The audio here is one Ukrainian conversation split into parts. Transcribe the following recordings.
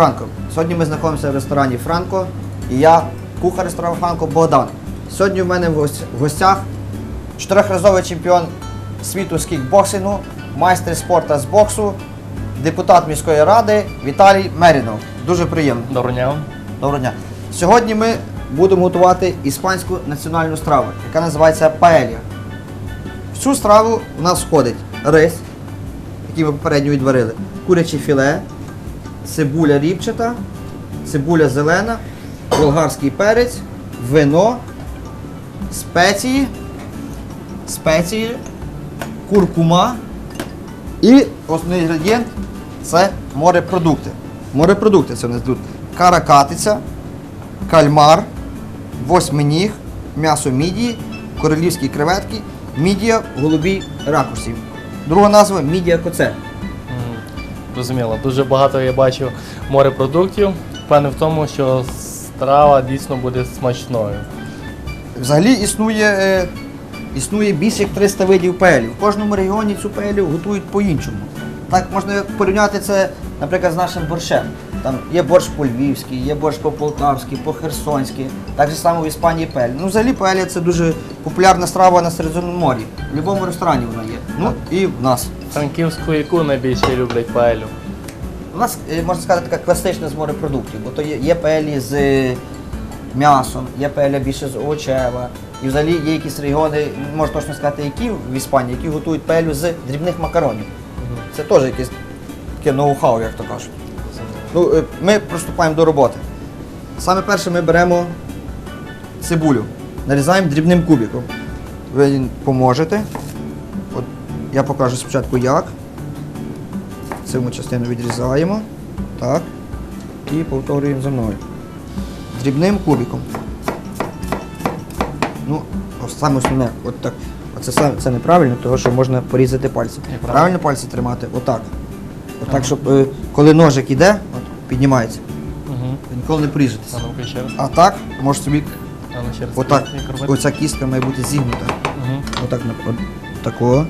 Доброго ранку. Сьогодні ми знаходимося в ресторані Франко і я кухар ресторану Франко Богдан. Сьогодні в мене в гостях чотирьохразовий чемпіон світу з кікбоксингу, майстер спорту з боксу, депутат міської ради Віталій Мерінов. Дуже приємно. Доброго дня. Доброго дня. Сьогодні ми будемо готувати іспанську національну страву, яка називається паелья. В цю страву у нас входить рис, який ми попередньо відварили, куряче філе, цибуля ріпчата, цибуля зелена, болгарський перець, вино, спеції, спеції, куркума і основний інгредієнт це морепродукти. Морепродукти це у нас тут каракатиця, кальмар, восьминіг, м'ясо мідії, королівські креветки, мідія в голубій ракурсі. Друга назва мідія коце. Зрозуміло. Дуже багато я бачив морепродуктів. Впевнений в тому, що страва дійсно буде смачною. Взагалі існує, е, існує більше як 300 видів паелів. В кожному регіоні цю паелю готують по-іншому. Так можна порівняти це, наприклад, з нашим борщем. Там є борщ по-львівський, є борщ по-полтавськи, по-херсонськи. Так же само в Іспанії паель. Ну, взагалі паеля це дуже популярна страва на Середземномор'ї. В будь-якому ресторані вона є. Ну і в нас. Франківську яку найбільше люблять паелю? У нас, е, можна сказати, така класична з морепродуктів, бо то є, є паелі з е, м'ясом, є паеля більше з овочева. І взагалі є якісь регіони, не можу точно сказати, які в Іспанії, які готують паелю з дрібних макаронів. Це теж якесь таке ноу-хау, як то кажуть. Ну, е, ми приступаємо до роботи. Саме перше ми беремо цибулю, нарізаємо дрібним кубиком. Ви поможете. Я покажу спочатку як. Цю частину відрізаємо. Так. І повторюємо за мною. Дрібним кубиком. Ну, саме основне, от так. Саме це неправильно, тому що можна порізати пальці. Правильно? Пальці тримати? Отак. Отак, щоб е, коли ножик іде, от, піднімається. Угу. Ніколи не поріжетеся. А так, можеш собі ну отак. Оця кістка має бути зігнута. Мгм. Отак, от, такого.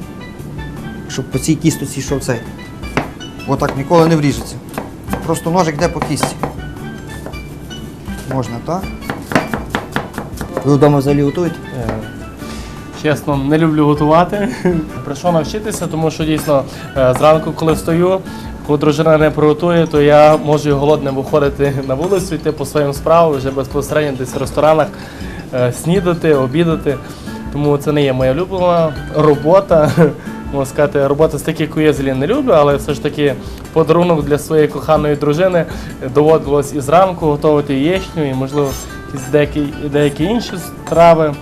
Щоб по цій кісточці йшов цей. Отак ніколи не вріжеться. Просто ножик йде по кісті. Можна так. Ви вдома взагалі готуєте? Е, Чесно, не люблю готувати. Прийшов навчитися, тому що дійсно е, зранку, коли встаю, коли дружина не приготує, то я можу і голодним виходити на вулицю, йти по своїм справам, вже безпосередньо десь в ресторанах е, снідати, обідати. Тому це не є моя улюблена робота. Можна сказати, робота з таких, яку я взагалі не люблю, але все ж таки подарунок для своєї коханої дружини доводилось і зранку готувати яєчню, і можливо деякі, деякі інші страви.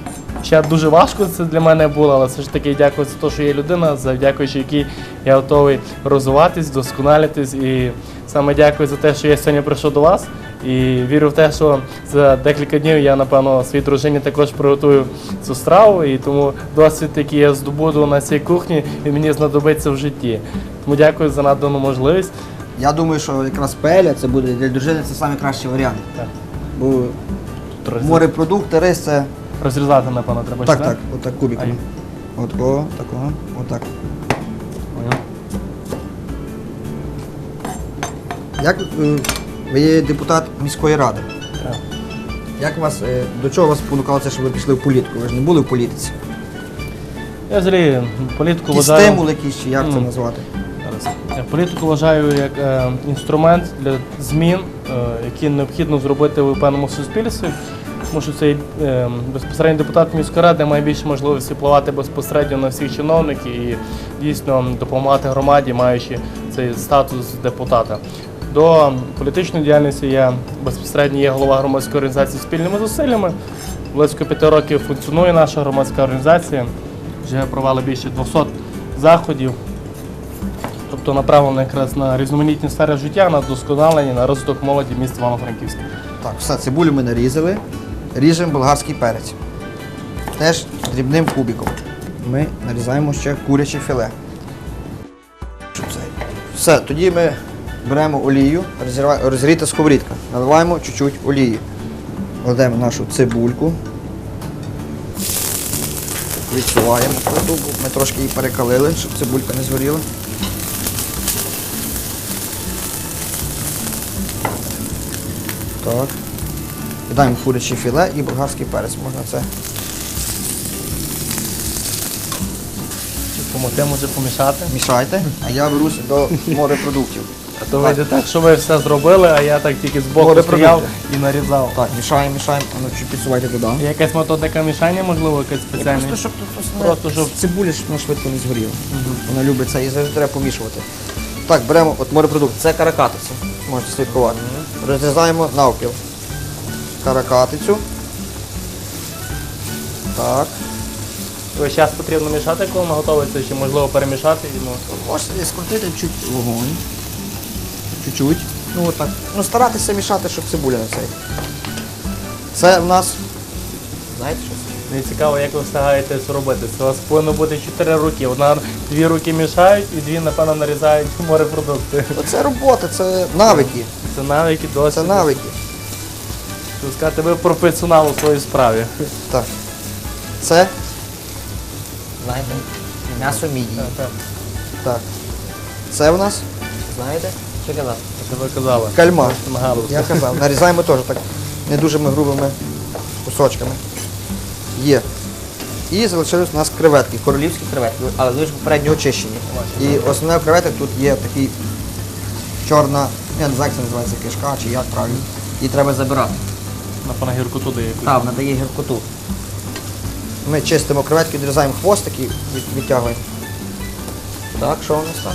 Ще дуже важко це для мене було, але все ж таки дякую за те, що є людина, завдякуючи якій я готовий розвиватись, досконалитись. І саме дякую за те, що я сьогодні прийшов до вас. І вірю в те, що за декілька днів я, напевно, своїй дружині також приготую цю страву. І тому досвід, який я здобуду на цій кухні, він мені знадобиться в житті. Тому дякую за надану можливість. Я думаю, що якраз пеля це буде для дружини це найкращий варіант. Так. Бо Розріз- морепродукти, рис це. Розрізати, напевно, треба Так, ще, так, отак кубиками. От такого, отак. Як е, ви є депутат міської ради? Так. Як вас, е, до чого вас спонукало це, щоб ви пішли в політику? Ви ж не були в політиці. Я взагалі політику Якісь вважаю. стимул якийсь, чи як це назвати? Я політику вважаю як е, інструмент для змін, е, які необхідно зробити в певному суспільстві. Тому що цей е, безпосередньо депутат міської ради має більше можливості впливати безпосередньо на всіх чиновників і дійсно допомагати громаді, маючи цей статус депутата. До політичної діяльності я безпосередньо є голова громадської організації спільними зусиллями. Близько п'яти років функціонує наша громадська організація. Вже провели більше 200 заходів, тобто направлено якраз на різноманітні сфери життя, на вдосконалення, на розвиток молоді міста Івано-Франківська. Так, все, цибулю ми нарізали. Ріжемо болгарський перець. Теж дрібним кубиком. Ми нарізаємо ще куряче філе. Все, тоді ми беремо олію, розігріта сковорідка. Наливаємо чуть-чуть олії. Кладемо нашу цибульку. Відсуваємо плиту, ми трошки її перекалили, щоб цибулька не згоріла. Так. Кидаємо куряче філе і болгарський перець. Можна це. Допомогти може помішати. Мішайте, а я берусь до морепродуктів. А то вийде так, що ви все зробили, а я так тільки збоку Морепродукти. стояв і нарізав. Так, мішаємо, мішаємо, а ну чи підсувайте туди. Є якась методика мішання, можливо, якась спеціальна? Просто щоб тут основне, Просто щоб- цибуля ж вона швидко не згоріла. Вона любить це і завжди треба помішувати. Так, беремо от морепродукт. Це каракатиця. Можете слідкувати. Розрізаємо навпіл. Каракатицю. Так. Ось час потрібно мішати, коли вона готується, чи можливо перемішати і ну, Можете скрутити чуть вогонь. Чуть-чуть. Ну отак. Ну старатися мішати, щоб цибуля не цей. Це в нас. Знаєте що? це? Мені цікаво, як ви встигаєте це робити. Це у вас повинно бути чотири руки. Одна дві руки мішають і дві, напевно, нарізають морепродукти. Оце робота, це навики. Це навики досить. Це навики. Що сказати, ви професіонал у своїй справі. Так. Це. Знаєте, м'ясо мідії. Так. Це в нас. Знаєте? Казав? Що ви казали? Кальмар. Я казав. Нарізаємо теж так не дуже грубими кусочками. Є. І залишились у нас креветки, королівські креветки, але дуже попередньо очищені. І основне в креветок тут є такий чорна, я не знаю, як це називається, кишка чи як правильно. Її треба забирати. Напевно, гірку туди якусь. Так, надає гіркоту. Ми чистимо креветки, відрізаємо хвостики, від- відтягуємо. Так, що у нас там?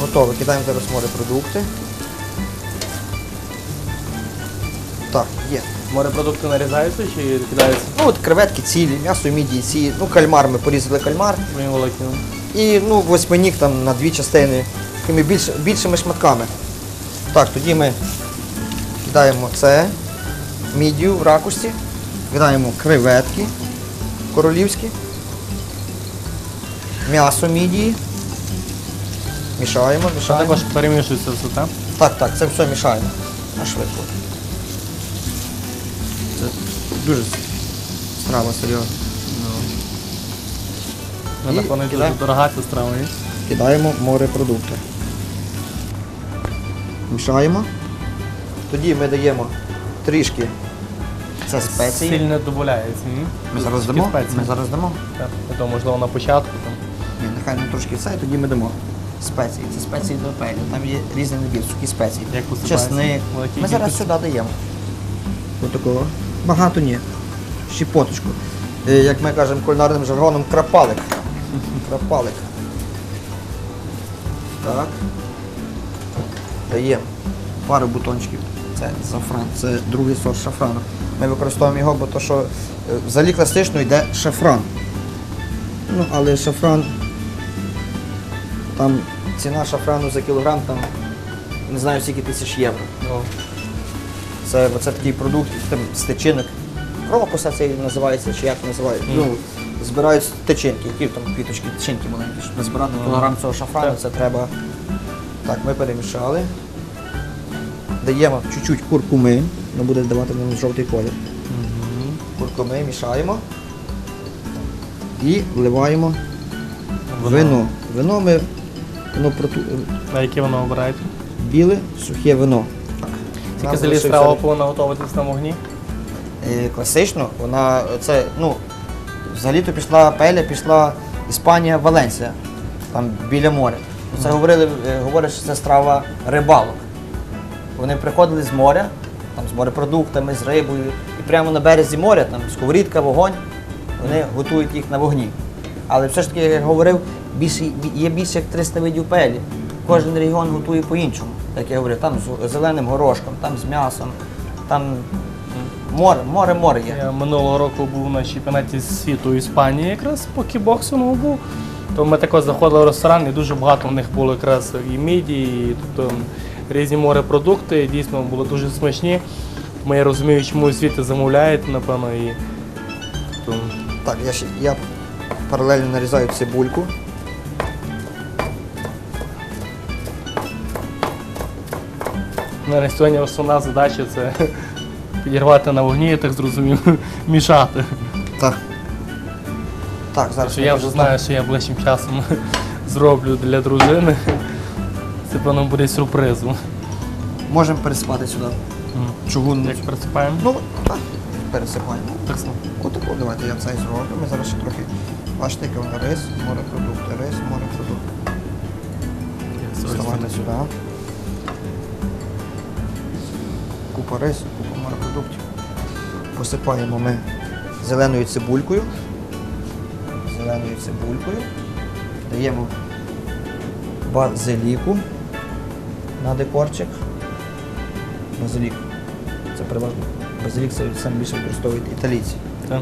Готово. Кидаємо зараз морепродукти. Так, є. Морепродукти нарізаються чи кидаються? Ну от креветки цілі, м'ясо мідії ці, ну кальмар ми порізали кальмар. Він великий. І ну, восьминіг там на дві частини, такими більш, більшими шматками. Так, тоді ми кидаємо це, мідію в ракушці, кидаємо креветки королівські, м'ясо мідії. Мішаємо, мішаємо. також перемішується все, так? Так, так, це все мішаємо. На швидко. Це дуже страва серйозна. Ну, напевно, дуже кидаємо. дорога ця страва. ні? Кидаємо морепродукти. Мішаємо. Тоді ми даємо трішки це спеції. Сіль не додається. ні? Ми зараз дамо. Ми зараз дамо. Так, можливо, на початку. Там. Ні, нехай ми трошки це, і тоді ми дамо. Спеції. Це спеції до пелі. Там є різний набір, сухі спеції. Як посипається? Чесник. Ми зараз кількості? сюди даємо. Ось такого. Багато ні. Щепоточку. Е, Як ми кажемо кулінарним жаргоном, крапалик. Крапалик. Так. Даємо пару бутончиків. Це шафран, це другий сорт шафрану. Ми використовуємо його, бо то, що е, взагалі класично йде шафран. Ну, але шафран, там ціна шафрану за кілограм, там не знаю скільки тисяч євро. Ну, Це, це такий продукт там, з тичинок. Крокуса це називається, чи як називають. Ну, збирають з тичинки, які там квіточки, тичинки маленькі. Щоб збирати кілограм цього шафрану, це треба. Так, ми перемішали. Даємо чуть-чуть куркуми, воно буде давати нам жовтий колір. Куркуми мішаємо і вливаємо вино. Вино ми воно проту... А яке воно обираєте? біле, сухе вино. Нам взагалі залишився страва повинна готуватись на вогні? Е, класично, вона це, ну, взагалі-то пішла пеля, пішла Іспанія, Валенсія, там біля моря. Це говорили, е, говорять, що це страва рибалок. Вони приходили з моря, там, з морепродуктами, з рибою, і прямо на березі моря, там сковорідка, вогонь, вони готують їх на вогні. Але все ж таки, як я говорив, більше, є більше як 300 видів пелі. Кожен регіон готує по-іншому. Як я говорив, там з зеленим горошком, там з м'ясом, там море, море, море є. Я минулого року був на чемпіонаті світу Іспанії якраз по кікбоксингу був. То ми також заходили в ресторан і дуже багато в них було якраз і мідії, і тобто різні морепродукти, і дійсно були дуже смачні. Тому я розумію, чому звідти замовляють, напевно, і тобто, Так, я, ще, я паралельно нарізаю цибульку. На сьогодні основна задача це підірвати на вогні, я так зрозумів, мішати. Так. Так, зараз Що я вже знаю, що я ближчим часом зроблю для дружини. Це певно буде сюрпризом. Можемо пересипати сюди. Чугунну. Як присипаємо? Ну, так, пересипаємо. Так само. Отаку давайте я цей зроблю. Ми зараз ще трохи. Бачите, який рис, морепродукти, рис, морепродукти. Вставайте сюди. Купа рису, купа морепродуктів. Посипаємо ми зеленою цибулькою. Зеленою цибулькою. Даємо базиліку на декорчик. Базилік. Це переважно. Базилік це саме більше використовують італійці. Так.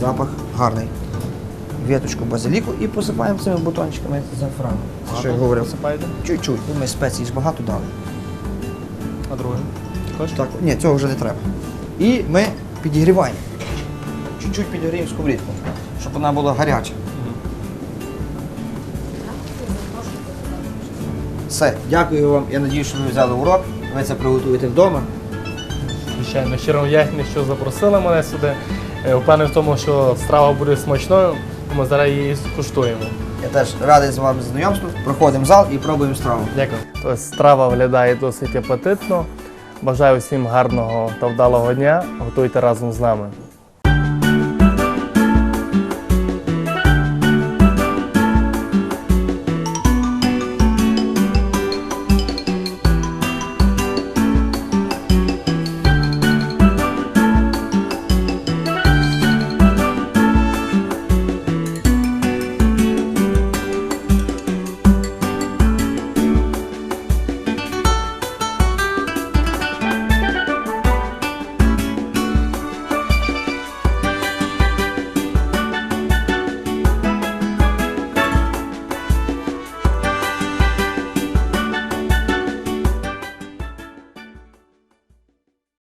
Запах гарний. Віточку базиліку і посипаємо цими бутончиками зафрану. Що я говорив? Чуть-чуть, ми спеції ж багато дали. А друге? Також? Так, ні, цього вже не треба. І ми підігріваємо. Чуть-чуть підігріємо сковорідку, щоб вона була гаряча. Все, дякую вам. Я надію, що ви взяли урок. Ви це приготуєте вдома. Звичайно, щиро вдячний, що запросили мене сюди. Е, Впевнений в тому, що страва буде смачною, ми зараз її скуштуємо. Я теж радий з вами знайомству. Проходимо зал і пробуємо страву. Дякую. Страва виглядає досить апетитно. Бажаю всім гарного та вдалого дня. Готуйте разом з нами.